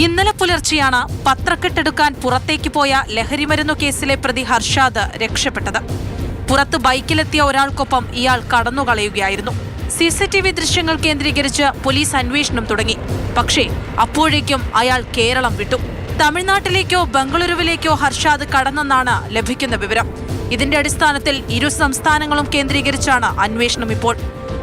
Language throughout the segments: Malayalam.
ഇന്നലെ പുലർച്ചെയാണ് പത്രക്കെട്ടെടുക്കാൻ പുറത്തേക്ക് പോയ ലഹരിമരുന്നു കേസിലെ പ്രതി ഹർഷാദ് രക്ഷപ്പെട്ടത്. പുറത്ത് ബൈക്കിലെത്തിയ ഒരാൾക്കൊപ്പം ഇയാൾ കടന്നുകളയുകയായിരുന്നു. സി സി ടി വി ദൃശ്യങ്ങൾ കേന്ദ്രീകരിച്ച് പോലീസ് അന്വേഷണം തുടങ്ങി. പക്ഷേ അപ്പോഴേക്കും അയാൾ കേരളം വിട്ടു. തമിഴ്നാട്ടിലേക്കോ ബംഗളൂരുവിലേക്കോ ഹർഷാദ് കടന്നെന്നാണ് ലഭിക്കുന്ന വിവരം. ഇതിന്റെ അടിസ്ഥാനത്തിൽ ഇരു സംസ്ഥാനങ്ങളും കേന്ദ്രീകരിച്ചാണ് അന്വേഷണം ഇപ്പോൾ.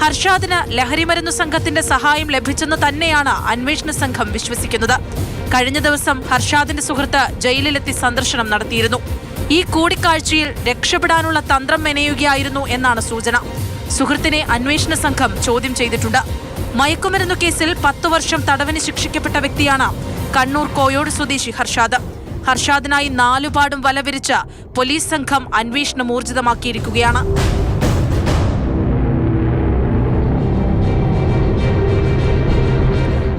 ഹർഷാദിന് ലഹരിമരുന്ന് സംഘത്തിന്റെ സഹായം ലഭിച്ചെന്ന് തന്നെയാണ് അന്വേഷണ സംഘം വിശ്വസിക്കുന്നത്. കഴിഞ്ഞ ദിവസം ഹർഷാദിന്റെ സുഹൃത്ത് ജയിലിലെത്തി സന്ദർശനം നടത്തിയിരുന്നു. ഈ കൂടിക്കാഴ്ചയിൽ രക്ഷപ്പെടാനുള്ള തന്ത്രം മെനയുകയായിരുന്നു എന്നാണ് സൂചന. സുഹൃത്തിനെ അന്വേഷണ സംഘം ചോദ്യം ചെയ്തിട്ടുണ്ട്. മയക്കുമരുന്നു കേസിൽ പത്തു വർഷം തടവിന് ശിക്ഷിക്കപ്പെട്ട വ്യക്തിയാണ് കണ്ണൂർ കോയോട് സ്വദേശി ഹർഷാദ്. ഹർഷാദിനായി നാലുപാടും വലവിരിച്ച പോലീസ് സംഘം അന്വേഷണം ഊർജിതമാക്കിയിരിക്കുകയാണ്.